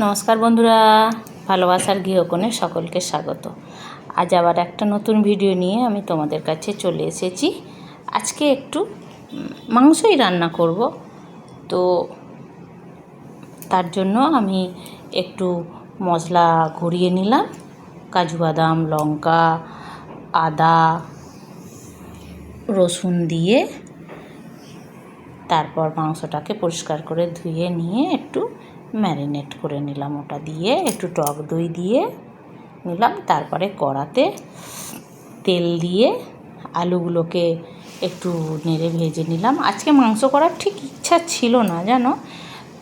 নমস্কার বন্ধুরা, ভালোবাসার গৃহকোণে সকলকে স্বাগত। আজ আবার একটা নতুন ভিডিও নিয়ে আমি তোমাদের কাছে চলে এসেছি। আজকে একটু মাংসই রান্না করব। তো তার জন্য আমি একটু মশলা ঘুরিয়ে নিলাম। কাজু বাদাম, লঙ্কা, আদা, রসুন দিয়ে তারপর মাংসটাকে পরিষ্কার করে ধুয়ে নিয়ে একটু ম্যারিনেট করে নিলাম ওটা দিয়ে, একটু টক দই দিয়ে নিলাম। তারপরে কড়াতে তেল দিয়ে আলুগুলোকে একটু নেড়ে ভেজে নিলাম। আজকে মাংস করার ঠিক ইচ্ছা ছিল না, জানো?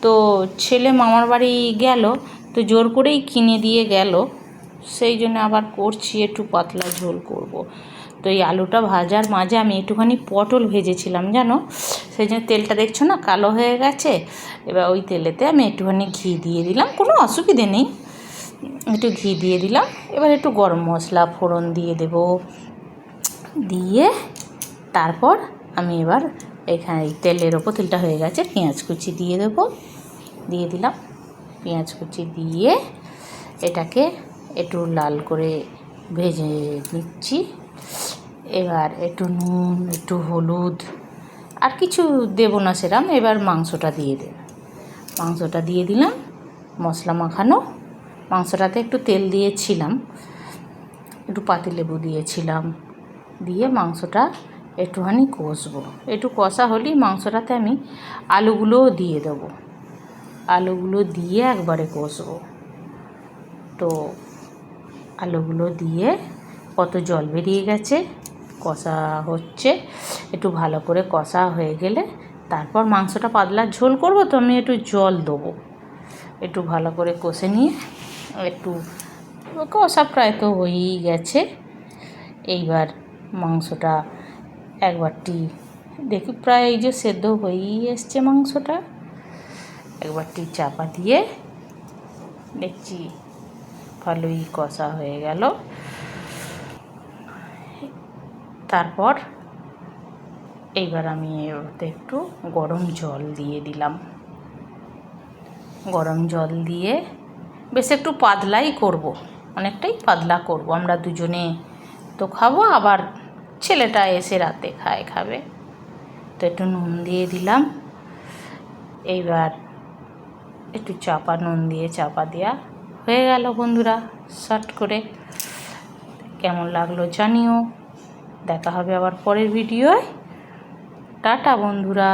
তো ছেলে মামার বাড়ি গেল, তো জোর করেই কিনে দিয়ে গেল। সেই জন্য আবার করছি, একটু পাতলা ঝোল করব। তো এই আলুটা ভাজার মাঝে আমি একটুখানি পটল ভেজেছিলাম, জানো? সেই জন্য তেলটা দেখছ না কালো হয়ে গেছে? এবার ওই তেলেতে আমি একটুখানি ঘি দিয়ে দিলাম, কোনো অসুবিধে নেই। একটু ঘি দিয়ে দিলাম, এবার একটু গরম মশলা, ফোড়ন দিয়ে দেব। দিয়ে তারপর আমি এবার এখানে তেলের ওপর, তেলটা হয়ে গেছে, পেঁয়াজ কুচি দিয়ে দেবো। দিয়ে দিলাম পেঁয়াজ কুচি দিয়ে এটাকে একটু লাল করে ভেজে নিচ্ছি। এবার একটু নুন, একটু হলুদ, আর কিছু দেবো না সেরম, এবার মাংসটা দিয়ে দেব। মাংসটা দিয়ে দিলাম, মশলা মাখানো। মাংসটাতে একটু তেল দিয়েছিলাম, একটু পাতিলেবু দিয়েছিলাম, দিয়ে মাংসটা একটুখানি কষবো। একটু কষা হলেই মাংসটাতে আমি আলুগুলোও দিয়ে দেবো। আলুগুলো দিয়ে একবারে কষবো। তো আলুগুলো দিয়ে কত জল বেরিয়ে গেছে? কষা হচ্ছে। একটু ভালো করে কষা হয়ে গেলে তারপর মাংসটা পাতলা ঝোল করব তো, আমি একটু জল দেবো। একটু ভালো করে কষে নিয়ে একটু কষা প্রায় তো হয়েই গেছে। এইবার মাংসটা একবারটি দেখি প্রায় এই যে সেদ্ধ হয়েই এসছে মাংসটা। একবারটি চাপা দিয়ে দেখছি ভালোই কষা হয়ে গেল। তারপর এইবার আমি ওতে একটু গরম জল দিয়ে দিলাম। গরম জল দিয়ে বেশ একটু পাতলাই করব, অনেকটাই পাতলা করব। আমরা দুজনে তো খাব, আবার ছেলেটা এসে রাতে খায়, খাবে। তো একটু নুন দিয়ে দিলাম। এইবার একটু চাপা, নুন দিয়ে চাপা দেওয়া হয়ে গেল বন্ধুরা, শর্ট করে। কেমন লাগল জানিও। দেখা হবে আবার পরের ভিডিওয়। টাটা বন্ধুরা।